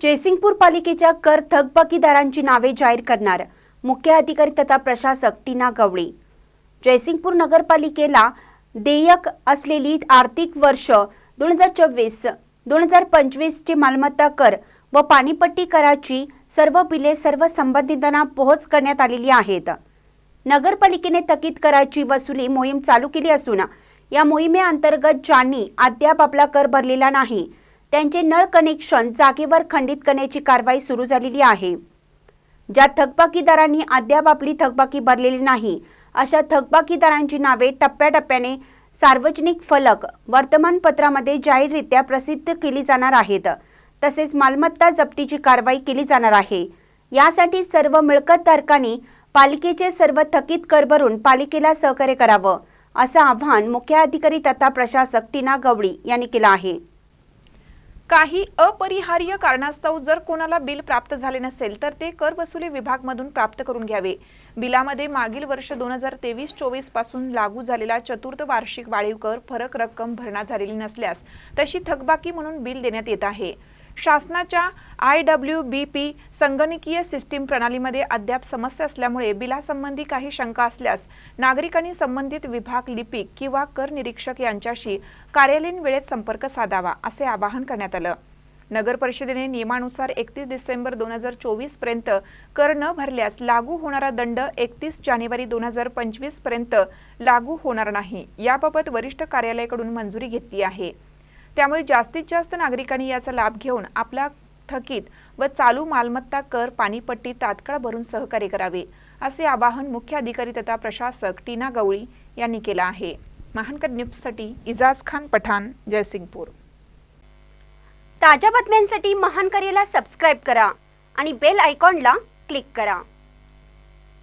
जयसिंगपूर पालिकेच्या कर थकबाकीदारांची नावे जाहीर करणार मुख्य अधिकारी तथा प्रशासक टीना गवळी. जयसिंगपूर नगरपालिकेला देयक असलेली आर्थिक वर्ष दोन हजार चोवीस दोन हजार पंचवीसची मालमत्ता कर व पाणीपट्टी कराची सर्व बिले सर्व संबंधितांना पोहोच करण्यात आलेली आहेत. नगरपालिकेने थकीत कराची वसुली मोहीम चालू केली असून या मोहिमेअंतर्गत ज्यांनी अद्याप आपला कर भरलेला नाही त्यांचे नळ कनेक्शन जागेवर खंडित करण्याची कारवाई सुरू झालेली आहे. ज्या थकबाकीदारांनी अद्याप आपली थकबाकी भरलेली नाही अशा थकबाकीदारांची नावे टप्प्याटप्प्याने सार्वजनिक फलक वर्तमानपत्रामध्ये जाहीररित्या प्रसिद्ध केली जाणार आहेत. तसेच मालमत्ता जप्तीची कारवाई केली जाणार आहे. यासाठी सर्व मिळकतधारकांनी पालिकेचे सर्व थकीत कर भरून पालिकेला सहकार्य करावं असं आवाहन मुख्य अधिकारी तथा प्रशासक टीना गवळी यांनी केलं आहे. काही अपरिहार्य कारणास्तव जर कोणाला बिल प्राप्त झाले नसेल तर ते कर वसुली विभागमधून प्राप्त करून घ्यावे. बिलामध्ये मागील वर्ष दोन हजार तेवीस चोवीसपासून लागू झालेला चतुर्थ वार्षिक वाढीव कर फरक रक्कम भरणा झालेली नसल्यास तशी थकबाकी म्हणून बिल देण्यात येत आहे. शासनाच्या आय डब्ल्यू बी पी संगणकीय सिस्टीम प्रणालीमध्ये अद्याप समस्या असल्यामुळे बिलासंबंधी काही शंका असल्यास नागरिकांनी संबंधित विभाग लिपिक किंवा कर निरीक्षक यांच्याशी कार्यालयीन वेळेत संपर्क साधावा असे आवाहन करण्यात आलं. नगर परिषदेने नियमानुसार एकतीस डिसेंबर दोन हजार चोवीसपर्यंत कर न भरल्यास लागू होणारा दंड एकतीस जानेवारी दोन हजार पंचवीसपर्यंत लागू होणार नाही. याबाबत वरिष्ठ कार्यालयाकडून मंजुरी घेतली आहे. त्यामुळे जास्तीत जास्त नागरिकांनी याचा लाभ घेऊन आपला थकीत व चालू मालमत्ता कर पाणीपट्टी तात्काळ भरून सहकार्य करावे असे आवाहन मुख्य अधिकारी तथा प्रशासक टीना गवळी यांनी केलं आहे. महानकर न्यूजसाठी इजाज खान पठाण जयसिंगपूर. ताज्या बातम्यांसाठी महान करेला सबस्क्राईब करा आणि बेल आयकॉनला क्लिक करा.